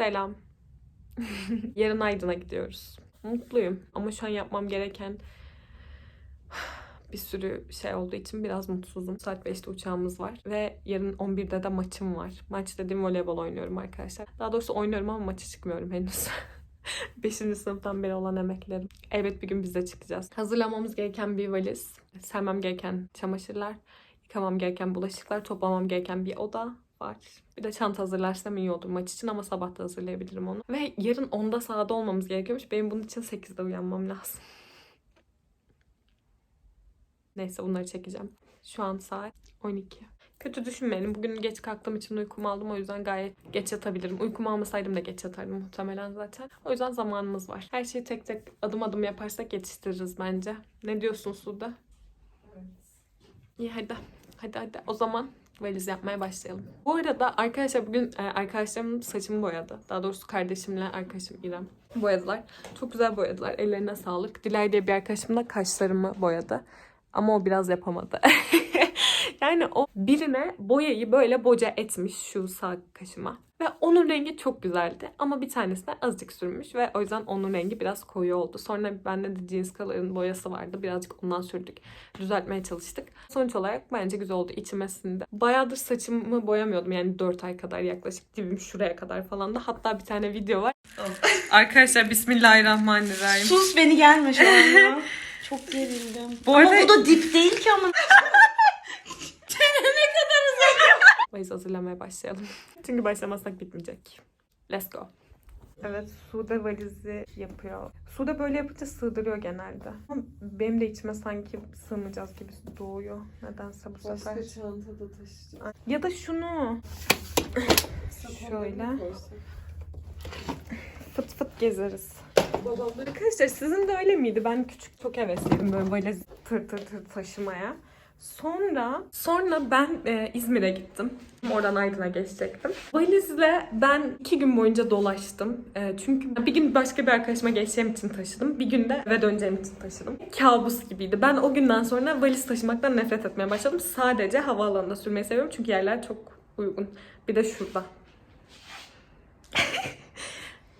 Selam. Yarın Aydın'a gidiyoruz. Mutluyum ama şu an yapmam gereken bir sürü şey olduğu için biraz mutsuzum. Saat 5'te uçağımız var ve yarın 11'de de maçım var. Maç dediğim voleybol oynuyorum arkadaşlar. Daha doğrusu oynuyorum ama maça çıkmıyorum henüz. 5. sınıftan beri olan emeklerim. Evet bir gün biz de çıkacağız. Hazırlamamız gereken bir valiz, sermem gereken çamaşırlar, yıkamam gereken bulaşıklar, toplamam gereken bir oda var. Bir de çanta hazırlarsam iyi olur maç için ama sabah da hazırlayabilirim onu. Ve yarın 10'da sahada olmamız gerekiyormuş. Benim bunun için 8'de uyanmam lazım. Neyse bunları çekeceğim. Şu an saat 12. Kötü düşünmeyin. Bugün geç kalktığım için uykumu aldım. O yüzden gayet geç yatabilirim. Uykumu almasaydım da geç yatardım muhtemelen zaten. O yüzden zamanımız var. Her şeyi tek tek adım adım yaparsak yetiştiririz bence. Ne diyorsun Suda? İyi hadi. Hadi hadi. O zaman valiz yapmaya başlayalım. Bu arada arkadaşlar bugün e, arkadaşlarım saçımı boyadı. Daha doğrusu kardeşimle arkadaşım İrem boyadılar. Çok güzel boyadılar. Ellerine sağlık. Dilay diye bir arkadaşım da kaşlarımı boyadı. Ama o biraz yapamadı. yani o birine boyayı böyle boca etmiş şu sağ kaşıma. Ve onun rengi çok güzeldi. Ama bir tanesine azıcık sürmüş ve o yüzden onun rengi biraz koyu oldu. Sonra bende de jeans color'ın boyası vardı. Birazcık ondan sürdük. Düzeltmeye çalıştık. Sonuç olarak bence güzel oldu içime sindi. Bayağıdır saçımı boyamıyordum. Yani 4 ay kadar yaklaşık. Dibim şuraya kadar falan da. Hatta bir tane video var. Arkadaşlar Bismillahirrahmanirrahim. Sus beni gelme şu an ya. Çok gerildim. Bu ama arada- bu da dip değil ki ama. Valiz hazırlamaya başlayalım. Çünkü başlamazsak bitmeyecek. Let's go. Evet, Sude valizi yapıyor. Sude böyle yapınca sığdırıyor genelde. Ama benim de içime sanki sığmayacağız gibi doğuyor. Nedense bu sefer. Başka çantada taşıyacağım. Ya da şunu şöyle fıt fıt gezeriz. Babamları Arkadaşlar sizin de öyle miydi? Ben küçük çok hevesliydim böyle valiz tır tır tır taşımaya. Sonra sonra ben e, İzmir'e gittim. Oradan Aydın'a geçecektim. Valizle ben iki gün boyunca dolaştım. E, çünkü bir gün başka bir arkadaşıma geçeceğim için taşıdım. Bir gün de eve döneceğim için taşıdım. Kabus gibiydi. Ben o günden sonra valiz taşımaktan nefret etmeye başladım. Sadece havaalanında sürmeyi seviyorum çünkü yerler çok uygun. Bir de şurada.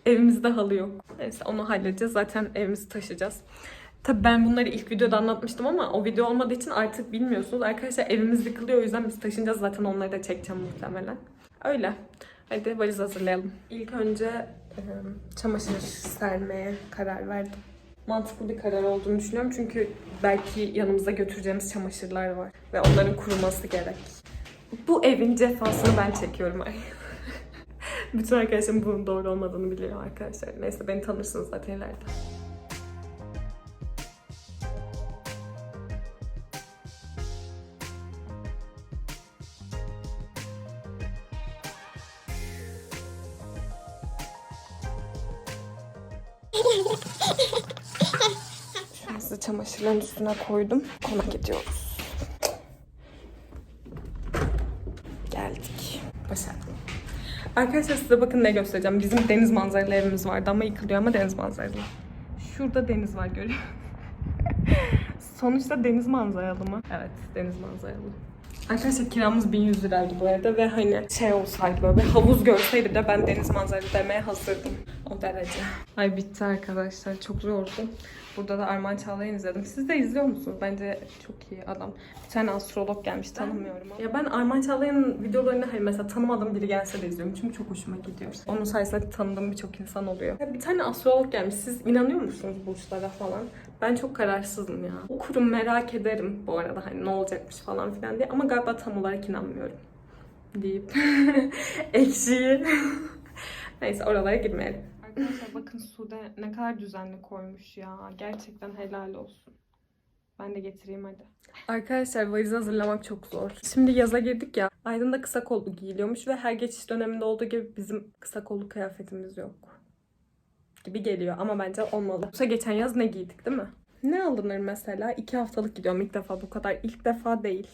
Evimizde halı yok. Neyse onu halledeceğiz. Zaten evimizi taşıyacağız. Tabii ben bunları ilk videoda anlatmıştım ama o video olmadığı için artık bilmiyorsunuz. Arkadaşlar evimiz yıkılıyor o yüzden biz taşınacağız. Zaten onları da çekeceğim muhtemelen. Öyle. Hadi valiz hazırlayalım. İlk önce çamaşır sermeye karar verdim. Mantıklı bir karar olduğunu düşünüyorum. Çünkü belki yanımıza götüreceğimiz çamaşırlar var. Ve onların kuruması gerek. Bu evin cefasını ben çekiyorum. Ay. Bütün arkadaşlarım bunun doğru olmadığını biliyor arkadaşlar. Neyse beni tanırsınız zaten ileride. Size çamaşırların üstüne koydum. Konak gidiyoruz. Geldik. Başardım. Arkadaşlar size bakın ne göstereceğim. Bizim deniz manzaralı evimiz vardı ama yıkılıyor ama deniz manzaralı. Şurada deniz var görüyor? Sonuçta deniz manzaralı mı? Evet deniz manzaralı. Arkadaşlar kiramız 1100 liraydı bu arada ve hani şey olsaydı böyle havuz görseydi de ben deniz manzaralı demeye hazırdım. O derece. Ay bitti arkadaşlar. Çok zordu. Burada da Arman Çağlayan izledim. Siz de izliyor musunuz? Bence çok iyi adam. Bir tane astrolog gelmiş tanımıyorum ama. Ya ben Arman Çağlayan'ın videolarını hani mesela tanımadığım biri gelse de izliyorum. Çünkü çok hoşuma gidiyor. Onun sayesinde tanıdığım birçok insan oluyor. Ya bir tane astrolog gelmiş. Siz inanıyor musunuz burçlara falan? Ben çok kararsızım ya. Okurum merak ederim bu arada hani ne olacakmış falan filan diye. Ama galiba tam olarak inanmıyorum. Deyip ekşiyi. Neyse oralara girmeyelim. Arkadaşlar bakın Sude ne kadar düzenli koymuş ya. Gerçekten helal olsun. Ben de getireyim hadi. Arkadaşlar valizi hazırlamak çok zor. Şimdi yaza girdik ya. Aydın'da kısa kollu giyiliyormuş ve her geçiş döneminde olduğu gibi bizim kısa kollu kıyafetimiz yok. Gibi geliyor ama bence olmalı. Yoksa geçen yaz ne giydik değil mi? Ne alınır mesela? İki haftalık gidiyorum ilk defa bu kadar. ilk defa değil.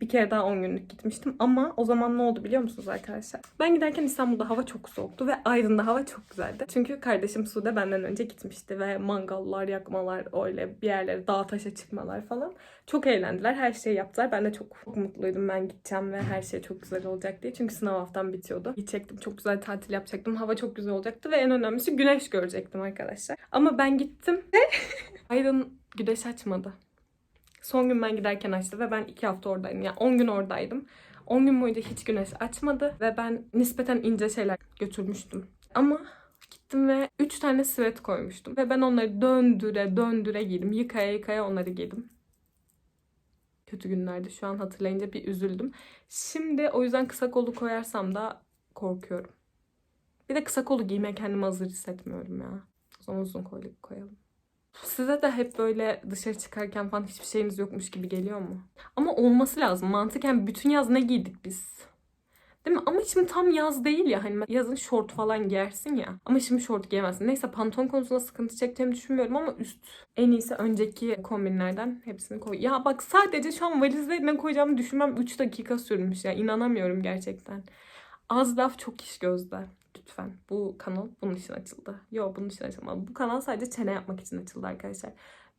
Bir kere daha 10 günlük gitmiştim ama o zaman ne oldu biliyor musunuz arkadaşlar? Ben giderken İstanbul'da hava çok soğuktu ve Aydın'da hava çok güzeldi. Çünkü kardeşim Sude benden önce gitmişti ve mangallar, yakmalar, öyle bir yerlere dağ taşa çıkmalar falan. Çok eğlendiler, her şeyi yaptılar. Ben de çok, çok mutluydum ben gideceğim ve her şey çok güzel olacak diye. Çünkü sınav haftam bitiyordu. Gidecektim, çok güzel tatil yapacaktım. Hava çok güzel olacaktı ve en önemlisi güneş görecektim arkadaşlar. Ama ben gittim ve Aydın güneş açmadı. Son gün ben giderken açtı ve ben iki hafta oradaydım. Yani 10 gün oradaydım. 10 gün boyunca hiç güneş açmadı ve ben nispeten ince şeyler götürmüştüm. Ama gittim ve 3 tane sweat koymuştum. Ve ben onları döndüre döndüre giydim. Yıkaya yıkaya onları giydim. Kötü günlerdi. Şu an hatırlayınca bir üzüldüm. Şimdi o yüzden kısa kolu koyarsam da korkuyorum. Bir de kısa kolu giymeye kendimi hazır hissetmiyorum ya. O zaman uzun kollu koyalım. Size de hep böyle dışarı çıkarken falan hiçbir şeyiniz yokmuş gibi geliyor mu? Ama olması lazım. Mantıken bütün yaz ne giydik biz? Değil mi? Ama şimdi tam yaz değil ya. Hani yazın şort falan giyersin ya. Ama şimdi şort giyemezsin. Neyse pantolon konusunda sıkıntı çekeceğimi düşünmüyorum ama üst. En iyisi önceki kombinlerden hepsini koy. Ya bak sadece şu an valizde ne koyacağımı düşünmem 3 dakika sürmüş ya. İnanamıyorum gerçekten. Az laf çok iş gözde. Lütfen. Bu kanal bunun için açıldı. Yok bunun için açılmadı. Bu kanal sadece çene yapmak için açıldı arkadaşlar.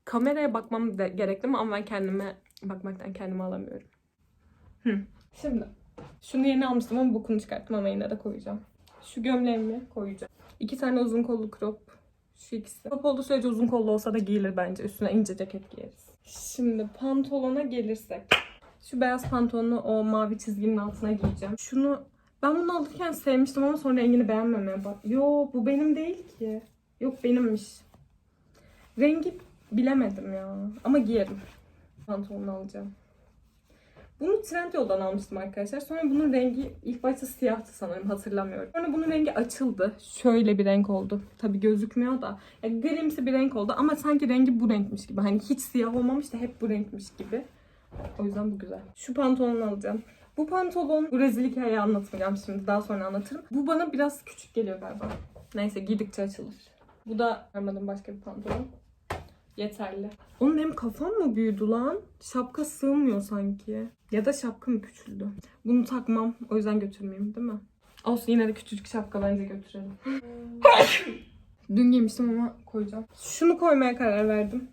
Kameraya bakmam da gerekli mi ama ben kendime bakmaktan kendimi alamıyorum. Hı. Şimdi şunu yeni almıştım ama bokunu çıkarttım ama yine de koyacağım. Şu gömleğimi koyacağım. İki tane uzun kollu crop. Şu ikisi. Crop olduğu sürece uzun kollu olsa da giyilir bence. Üstüne ince ceket giyeriz. Şimdi pantolona gelirsek. Şu beyaz pantolonu o mavi çizginin altına giyeceğim. Şunu ben bunu alırken sevmiştim ama sonra rengini beğenmemeye bak. Yo bu benim değil ki. Yok benimmiş. Rengi bilemedim ya. Ama giyerim. Pantolonu alacağım. Bunu Trendyol'dan almıştım arkadaşlar. Sonra bunun rengi ilk başta siyahtı sanırım hatırlamıyorum. Sonra bunun rengi açıldı. Şöyle bir renk oldu. Tabii gözükmüyor da. Ya grimsi bir renk oldu ama sanki rengi bu renkmiş gibi. Hani hiç siyah olmamış da hep bu renkmiş gibi. O yüzden bu güzel. Şu pantolonu alacağım. Bu pantolon, bu rezil hikayeyi anlatmayacağım şimdi. Daha sonra anlatırım. Bu bana biraz küçük geliyor galiba. Neyse giydikçe açılır. Bu da görmedim başka bir pantolon. Yeterli. Onun hem kafam mı büyüdü lan? Şapka sığmıyor sanki. Ya da şapka mı küçüldü? Bunu takmam. O yüzden götürmeyeyim değil mi? Olsun yine de küçücük şapka bence götürelim. Dün giymiştim ama koyacağım. Şunu koymaya karar verdim.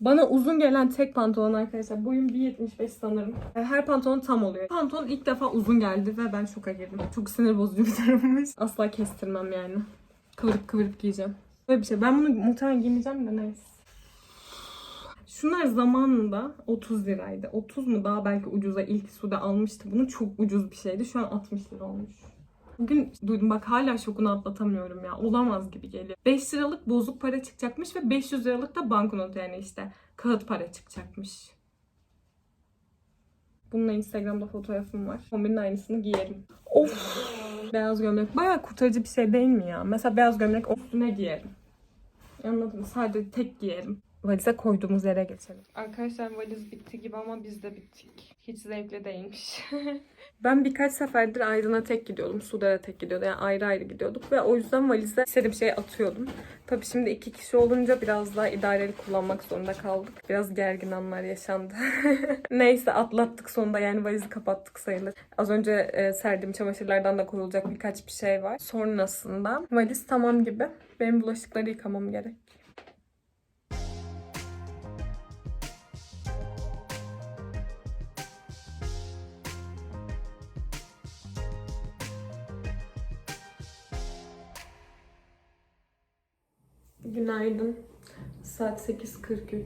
Bana uzun gelen tek pantolon arkadaşlar. Boyum 1.75 sanırım. E, Her pantolon tam oluyor. Pantolon ilk defa uzun geldi ve ben şoka girdim. Çok sinir bozucu bir tarafmış. Asla kestirmem yani. Kıvırıp kıvırıp giyeceğim. Böyle bir şey. Ben bunu muhtemelen giymeyeceğim de neyse. Şunlar zamanında 30 liraydı. 30 mu daha belki ucuza ilk suda almıştı. Bunu çok ucuz bir şeydi. Şu an 60 lira olmuş. Bugün duydum bak hala şokunu atlatamıyorum ya. Olamaz gibi geliyor. 5 liralık bozuk para çıkacakmış ve 500 liralık da banknot yani işte kağıt para çıkacakmış. Bununla Instagram'da fotoğrafım var. Kombinin aynısını giyerim. Of! beyaz gömlek bayağı kurtarıcı bir şey değil mi ya? Mesela beyaz gömlek üstüne giyerim. Anladım. Sadece tek giyerim. Valize koyduğumuz yere geçelim. Arkadaşlar valiz bitti gibi ama biz de bittik. Hiç zevkli değilmiş. ben birkaç seferdir Aydın'a tek gidiyordum. Sudar'a tek gidiyordu. Yani ayrı ayrı gidiyorduk. Ve o yüzden valize istediğim şeyi atıyordum. Tabii şimdi iki kişi olunca biraz daha idareli kullanmak zorunda kaldık. Biraz gergin anlar yaşandı. Neyse atlattık sonunda yani valizi kapattık sayılır. Az önce e, serdiğim çamaşırlardan da koyulacak birkaç bir şey var. Sonrasında valiz tamam gibi. Benim bulaşıkları yıkamam gerek. Günaydın. Saat 8.43.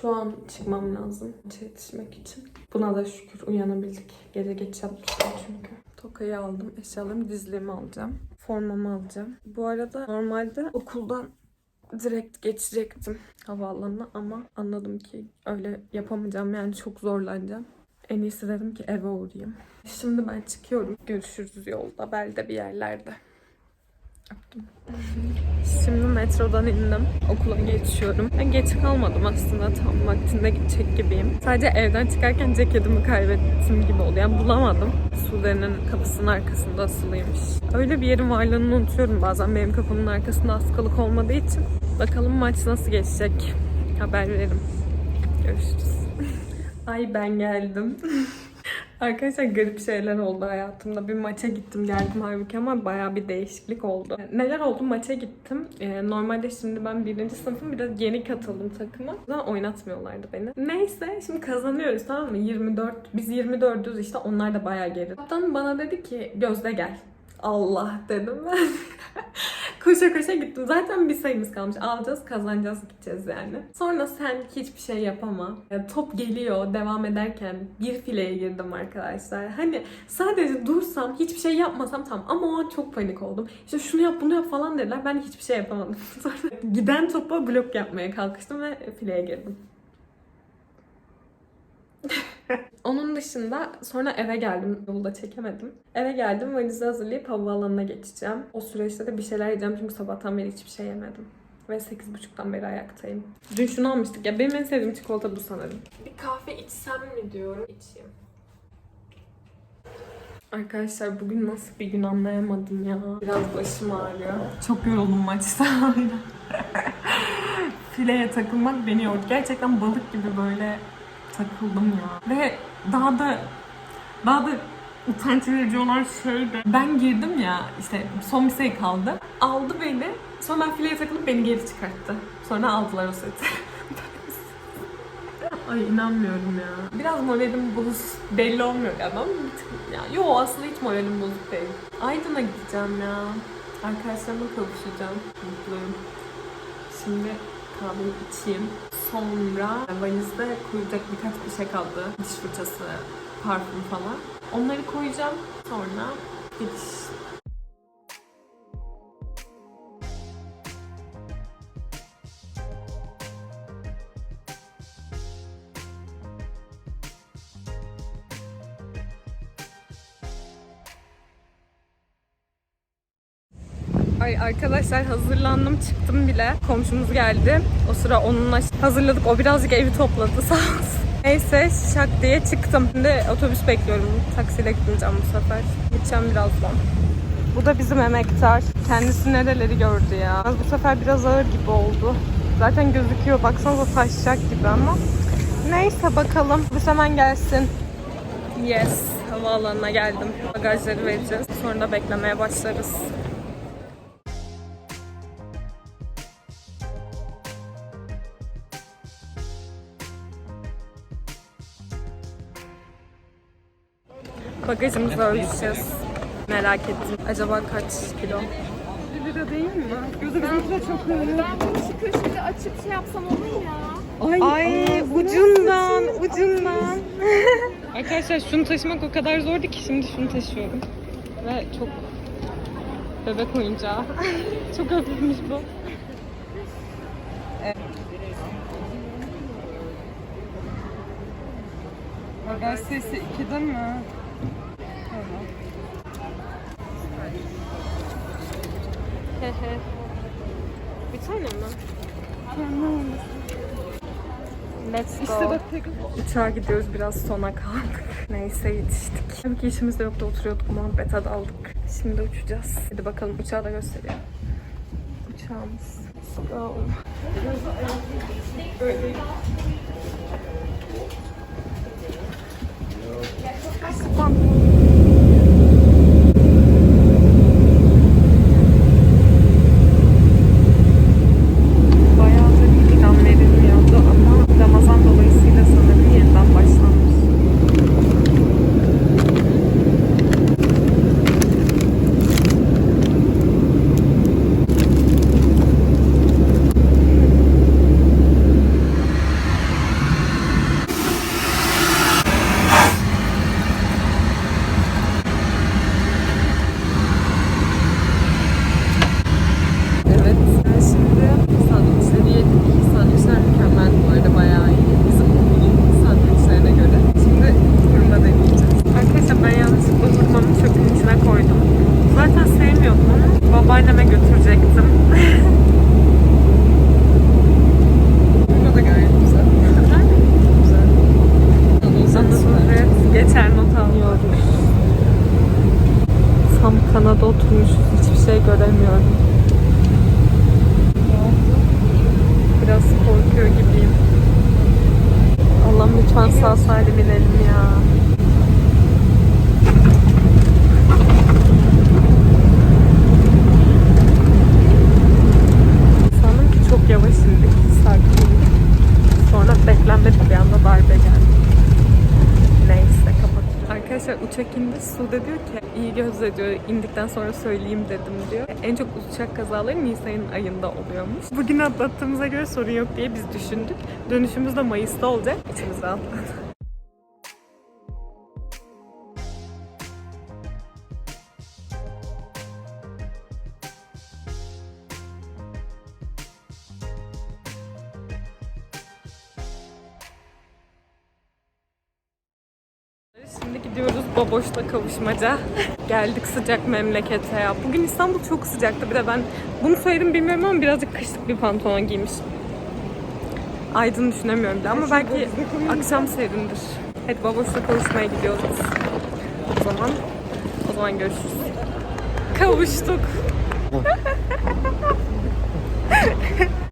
Şu an çıkmam lazım yetişmek için. Buna da şükür uyanabildik. Gece geç yatmıştım çünkü. Tokayı aldım, eşyalarımı, dizliğimi alacağım. Formamı alacağım. Bu arada normalde okuldan direkt geçecektim havaalanına ama anladım ki öyle yapamayacağım yani çok zorlanacağım. En iyisi dedim ki eve uğrayayım. Şimdi ben çıkıyorum. Görüşürüz yolda, belde bir yerlerde. Öptüm. Şimdi metrodan indim. Okula geçiyorum. Ben geç kalmadım aslında. Tam vaktinde gidecek gibiyim. Sadece evden çıkarken ceketimi kaybettim gibi oldu. Yani bulamadım. Sude'nin kapısının arkasında asılıymış. Öyle bir yerin varlığını unutuyorum bazen. Benim kapımın arkasında askılık olmadığı için. Bakalım maç nasıl geçecek. Haber veririm. Görüşürüz. Ay ben geldim. Arkadaşlar garip şeyler oldu hayatımda. Bir maça gittim geldim halbuki ama baya bir değişiklik oldu. Neler oldu? Maça gittim. Ee, normalde şimdi ben birinci sınıfım bir de yeni katıldım takıma. Zaman oynatmıyorlardı beni. Neyse şimdi kazanıyoruz tamam mı? 24. Biz 24'üz işte onlar da baya geri. Kaptan bana dedi ki Gözde gel. Allah dedim ben. koşa koşa gittim. Zaten bir sayımız kalmış. Alacağız, kazanacağız, gideceğiz yani. Sonra sen hiçbir şey yapama. Top geliyor devam ederken bir fileye girdim arkadaşlar. Hani sadece dursam, hiçbir şey yapmasam tamam. Ama o an çok panik oldum. İşte şunu yap, bunu yap falan dediler. Ben hiçbir şey yapamadım. Sonra giden topa blok yapmaya kalkıştım ve fileye girdim. Onun dışında sonra eve geldim. Yolda çekemedim. Eve geldim valizi hazırlayıp havaalanına geçeceğim. O süreçte de bir şeyler yiyeceğim çünkü sabahtan beri hiçbir şey yemedim. Ve 8.30'dan beri ayaktayım. Dün şunu almıştık ya benim en sevdiğim çikolata bu sanırım. Bir kahve içsem mi diyorum. İçeyim. Arkadaşlar bugün nasıl bir gün anlayamadım ya. Biraz başım ağrıyor. Çok yoruldum maçta. Fileye takılmak beni yordu. Gerçekten balık gibi böyle takıldım ya. Ve daha da daha da utanç verici olan şey de ben girdim ya işte son bir sayı kaldı. Aldı beni. Sonra ben fileye takılıp beni geri çıkarttı. Sonra aldılar o seti. Ay inanmıyorum ya. Biraz moralim bozuk. Belli olmuyor ya. Ben ya. Yo aslında hiç moralim bozuk değil. Aydın'a gideceğim ya. Arkadaşlarımla kavuşacağım. Mutluyum. Şimdi kahvemi içeyim. Sonra valizde koyacak birkaç bir şey kaldı. Diş fırçası, parfüm falan. Onları koyacağım. Sonra gidiş. Arkadaşlar hazırlandım çıktım bile. Komşumuz geldi. O sıra onunla hazırladık. O birazcık evi topladı sağ olsun. Neyse şak diye çıktım. Şimdi otobüs bekliyorum. Taksiyle gitmeyeceğim bu sefer. Gideceğim birazdan. Bu da bizim emektar. Kendisi nereleri gördü ya. Bu sefer biraz ağır gibi oldu. Zaten gözüküyor. Baksanıza taşacak gibi ama. Neyse bakalım. Bu hemen gelsin. Yes. Havaalanına geldim. Bagajları vereceğiz. Sonra da beklemeye başlarız. Bagajımızı ölçeceğiz. Merak ettim. Acaba kaç kilo? 1 lira değil mi? Gözü bizimki çok önemli. Ben bunu şu köşede açıp şey yapsam olur mu ya? Ay, Ay ucundan, ucundan. Arkadaşlar şunu taşımak o kadar zordu ki şimdi şunu taşıyorum. Ve çok bebek oyuncağı. çok hafifmiş bu. Bagaj sesi 2'den mi? Hehe. Bir tane mi? Let's go. İşte bak tek Uçağa gidiyoruz biraz sona kaldık. Neyse yetiştik. Tabii ki işimiz de yoktu oturuyorduk muhabbete daldık. Şimdi uçacağız. Hadi bakalım uçağı da göstereyim. Uçağımız. Let's go. düşmüş. Hiçbir şey göremiyorum. Biraz korkuyor gibiyim. Allah'ım lütfen sağ salim inelim ya. Sanırım çok yavaş indik. Sakin. Sonra beklenmedik bir anda darbe geldi. Neyse uçak indi. Sude diyor ki iyi gözle diyor indikten sonra söyleyeyim dedim diyor. En çok uçak kazaları Nisan ayında oluyormuş. Bugün atlattığımıza göre sorun yok diye biz düşündük. Dönüşümüz de Mayıs'ta olacak. İçimiz rahatladı. Şimdi gidiyoruz Baboş'la kavuşmaca. Geldik sıcak memlekete ya. Bugün İstanbul çok sıcaktı. Bir de ben bunu söyledim bilmiyorum ama birazcık kışlık bir pantolon giymişim. Aydın düşünemiyorum da ama belki akşam serindir. Hadi Baboş'la kavuşmaya gidiyoruz. O zaman o zaman görüşürüz. Kavuştuk.